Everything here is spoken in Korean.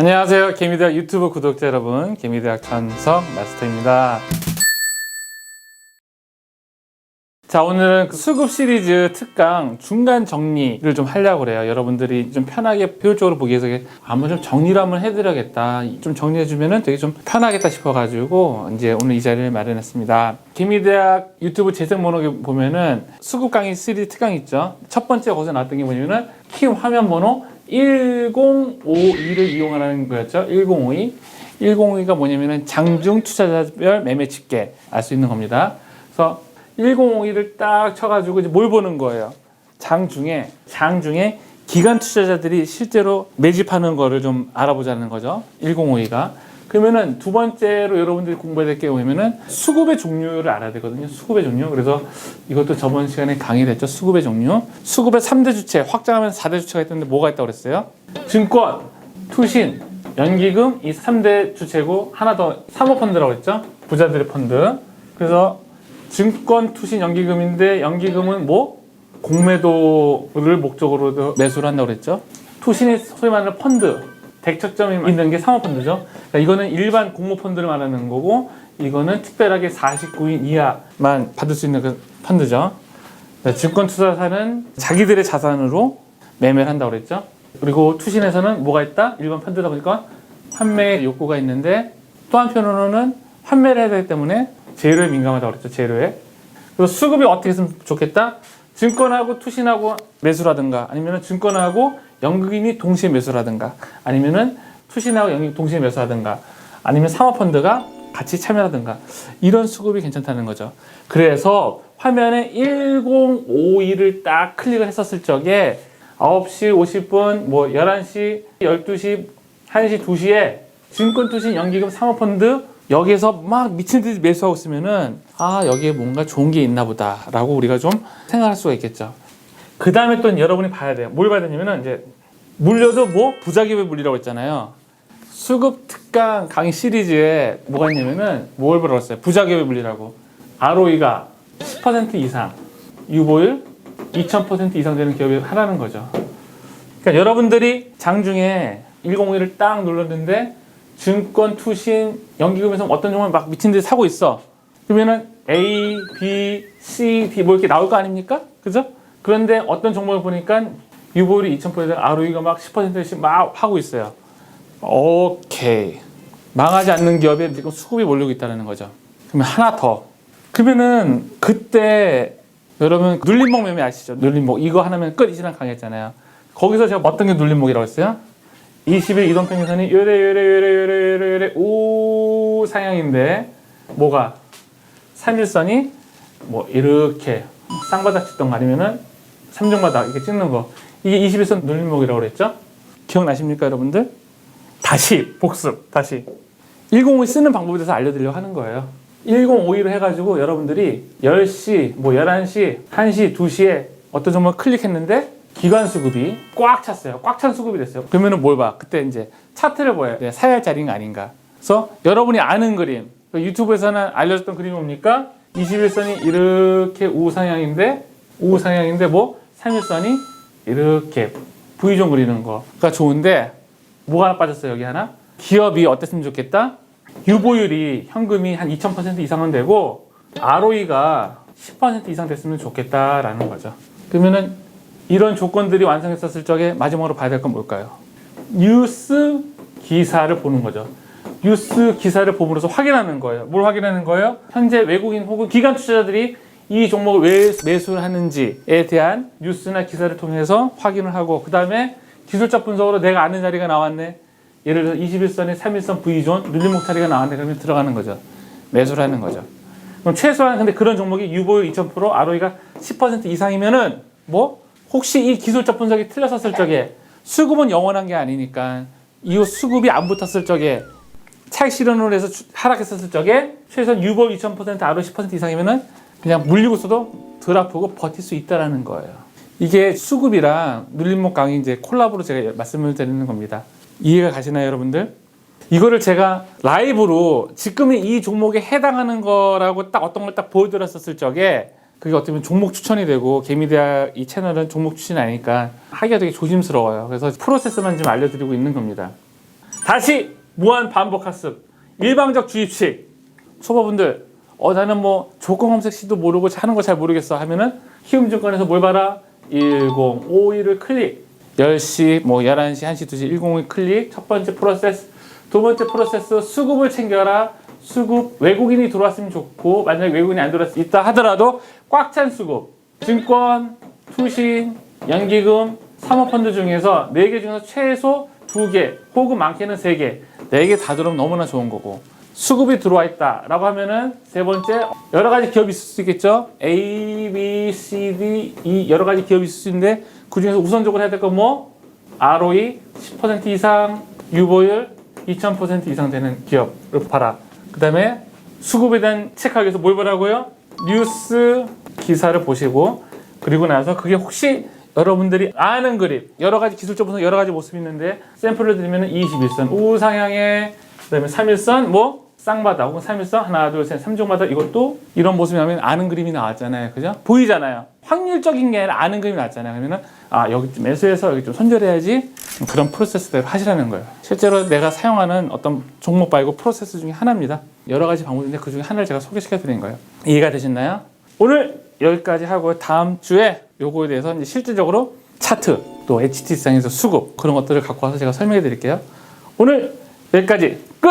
안녕하세요. 개미대학 유튜브 구독자 여러분. 개미대학 전석 마스터입니다. 자, 오늘은 그 수급 시리즈 특강 중간 정리를 좀 하려고 그래요. 여러분들이 좀 편하게 효율적으로 보기 위해서 한번 좀 정리를 한번 해드려야겠다. 좀 정리해주면은 되게 좀 편하겠다 싶어가지고 이제 오늘 이 자리를 마련했습니다. 개미대학 유튜브 재생 번호 보면은 수급 강의 시리즈 특강 있죠. 첫 번째 거기서 나왔던 게 뭐냐면은 키 화면 번호 1052를 이용하라는 거였죠. 1052. 1052가 뭐냐면은 장중 투자자별 매매 집계 알 수 있는 겁니다. 그래서 1052를 딱 쳐가지고 이제 뭘 보는 거예요. 장중에 장중에 기관 투자자들이 실제로 매집하는 거를 좀 알아보자는 거죠. 1052가. 그러면은 두 번째로 여러분들이 공부해야 될 게 뭐냐면은 수급의 종류를 알아야 되거든요. 수급의 종류. 그래서 이것도 저번 시간에 강의됐죠. 수급의 종류. 수급의 3대 주체, 확장하면 4대 주체가 있던데 뭐가 있다고 그랬어요? 증권, 투신, 연기금 이 3대 주체고 하나 더 사모펀드라고 했죠. 부자들의 펀드. 그래서 증권, 투신, 연기금인데 연기금은 뭐? 공매도를 목적으로 매수를 한다고 그랬죠. 투신이 소위 말하는 펀드, 대척점이 있는 게 사모펀드죠. 그러니까 이거는 일반 공모펀드를 말하는 거고 이거는 특별하게 49인 이하만 받을 수 있는 그 펀드죠. 그러니까 증권 투자사는 자기들의 자산으로 매매를 한다고 그랬죠. 그리고 투신에서는 뭐가 있다? 일반 펀드다 보니까 판매 욕구가 있는데 또 한편으로는 판매를 해야 되기 때문에 재료에 민감하다고 그랬죠. 재료에. 그래서 수급이 어떻게 했으면 좋겠다? 증권하고 투신하고 매수라든가 아니면 증권하고 연금이 동시에 매수라든가 아니면은 투신하고 연금 동시에 매수하든가 아니면 사모펀드가 같이 참여하든가 이런 수급이 괜찮다는 거죠. 그래서 화면에 1052를 딱 클릭을 했었을 적에 9시 50분, 뭐 11시, 12시, 1시, 2시에 증권 투신 연기금 사모펀드 여기에서 막 미친 듯이 매수하고 있으면은 아 여기에 뭔가 좋은 게 있나 보다라고 우리가 좀 생각할 수가 있겠죠. 그 다음에 또 여러분이 봐야 돼요. 뭘 봐야 되냐면은 이제 물려도 뭐 부자기업의 물리라고 했잖아요. 수급 특강 강의 시리즈에 뭐가 있냐면은 뭘 불렀어요? 부자기업의 물리라고. ROE가 10% 이상, 유보율 2000% 이상 되는 기업이 하라는 거죠. 그러니까 여러분들이 장중에 101을 딱 눌렀는데 증권, 투신, 연기금에서 어떤 종목을 막 미친 듯이 사고 있어. 그러면은 A, B, C, D 뭐 이렇게 나올 거 아닙니까? 그죠? 그런데 어떤 종목을 보니까 유보율이 2000%, ROE가 막 10%씩 막 하고 있어요. 오케이. 망하지 않는 기업에 지금 수급이 몰리고 있다는 거죠. 그러면 하나 더. 그러면은 그때 여러분 눌림목 매매 아시죠? 눌림목 이거 하나면 끝 이지랑 강의했잖아요. 거기서 제가 어떤 게 눌림목이라고 했어요? 20일 이동평균선이 요래 요래 요래 요래 요래 요래 우 상향인데 뭐가 3일선이 뭐 이렇게 쌍바닥 찍던 거 아니면은 삼중바닥 이렇게 찍는 거 이게 21선 눌림목이라고 그랬죠? 기억나십니까 여러분들? 다시 복습 다시 105를 쓰는 방법에 대해서 알려드리려고 하는 거예요 1052로 해가지고 여러분들이 10시, 뭐 11시, 1시, 2시에 어떤 종목을 클릭했는데 기관 수급이 꽉 찼어요. 꽉 찬 수급이 됐어요. 그러면은 뭘 봐? 그때 이제 차트를 보여요. 내가 사야 할 자리인가 아닌가. 그래서 여러분이 아는 그림, 그 유튜브에서는 알려줬던 그림이 뭡니까? 21선이 이렇게 우상향인데, 우상향인데 뭐 3일선이 이렇게 V존 그리는 거가 좋은데 뭐가 빠졌어요, 여기 하나? 기업이 어땠으면 좋겠다? 유보율이 현금이 한 2000% 이상은 되고 ROE가 10% 이상 됐으면 좋겠다라는 거죠. 그러면은 이런 조건들이 완성했었을 적에 마지막으로 봐야 될 건 뭘까요? 뉴스 기사를 보는 거죠. 뉴스 기사를 보므로써 확인하는 거예요. 뭘 확인하는 거예요? 현재 외국인 혹은 기관 투자자들이 이 종목을 왜 매수를 하는지에 대한 뉴스나 기사를 통해서 확인을 하고 그 다음에 기술적 분석으로 내가 아는 자리가 나왔네. 예를 들어 21선에 3일선 V존 눌림목 자리가 나왔네. 그러면 들어가는 거죠. 매수를 하는 거죠. 그럼 최소한 근데 그런 종목이 유보율 2000% ROE가 10% 이상이면은 뭐 혹시 이 기술적 분석이 틀렸었을 적에 수급은 영원한 게 아니니까 이 수급이 안 붙었을 적에 차익 실현을 해서 주- 하락했었을 적에 최소한 유보율 2000% ROE 10% 이상이면은 그냥 물리고 있어도 덜 아프고 버틸 수 있다라는 거예요. 이게 수급이랑 눌림목 강의 이제 콜라보로 제가 말씀을 드리는 겁니다. 이해가 가시나요, 여러분들? 이거를 제가 라이브로 지금의 이 종목에 해당하는 거라고 딱 어떤 걸 딱 보여드렸었을 적에 그게 어떻게 보면 종목 추천이 되고 개미대학 이 채널은 종목 추천이 아니니까 하기가 되게 조심스러워요. 그래서 프로세스만 좀 알려드리고 있는 겁니다. 다시 무한 반복 학습. 일방적 주입식. 초보분들 어 나는 뭐 조건 검색 시도 모르고 하는 거 잘 모르겠어 하면은 키움증권에서 뭘 봐라? 1051을 클릭. 10시, 뭐 11시, 1시, 2시, 101 클릭. 첫 번째 프로세스. 두 번째 프로세스 수급을 챙겨라. 수급 외국인이 들어왔으면 좋고 만약에 외국인이 안 들어왔 있다 하더라도 꽉 찬 수급. 증권, 투신, 연기금, 사모펀드 중에서 네개 중에서 최소 두 개, 혹은 많게는 세 개, 네개다 들어오면 너무나 좋은 거고. 수급이 들어와 있다 라고 하면은 세 번째 여러 가지 기업이 있을 수 있겠죠. A, B, C, D, E 여러 가지 기업이 있을 수 있는데 그 중에서 우선적으로 해야 될 건 뭐? ROE 10% 이상, 유보율 2000% 이상 되는 기업을 봐라. 그 다음에 수급에 대한 체크하기 위해서 뭘 보라고요? 뉴스 기사를 보시고 그리고 나서 그게 혹시 여러분들이 아는 그림 여러 가지 기술적으로 여러 가지 모습이 있는데 샘플을 드리면 21선 우상향의 그다음에 3일선 뭐 쌍바다 혹은 3일선 하나 둘 셋 3종마다 이것도 이런 모습이 나오면 아는 그림이 나왔잖아요. 그죠? 보이잖아요. 확률적인 게 아니라 아는 그림이 나왔잖아요. 그러면은 아 여기 좀 매수해서 여기 좀 손절해야지 그런 프로세스대로 하시라는 거예요 실제로 내가 사용하는 어떤 종목 말고 프로세스 중에 하나입니다 여러 가지 방법인데 그 중에 하나를 제가 소개시켜 드린 거예요 이해가 되셨나요? 오늘 여기까지 하고 다음 주에 요거에 대해서 이제 실질적으로 차트 또 HT 시장에서 수급 그런 것들을 갖고 와서 제가 설명해 드릴게요. 오늘 여기까지 끝!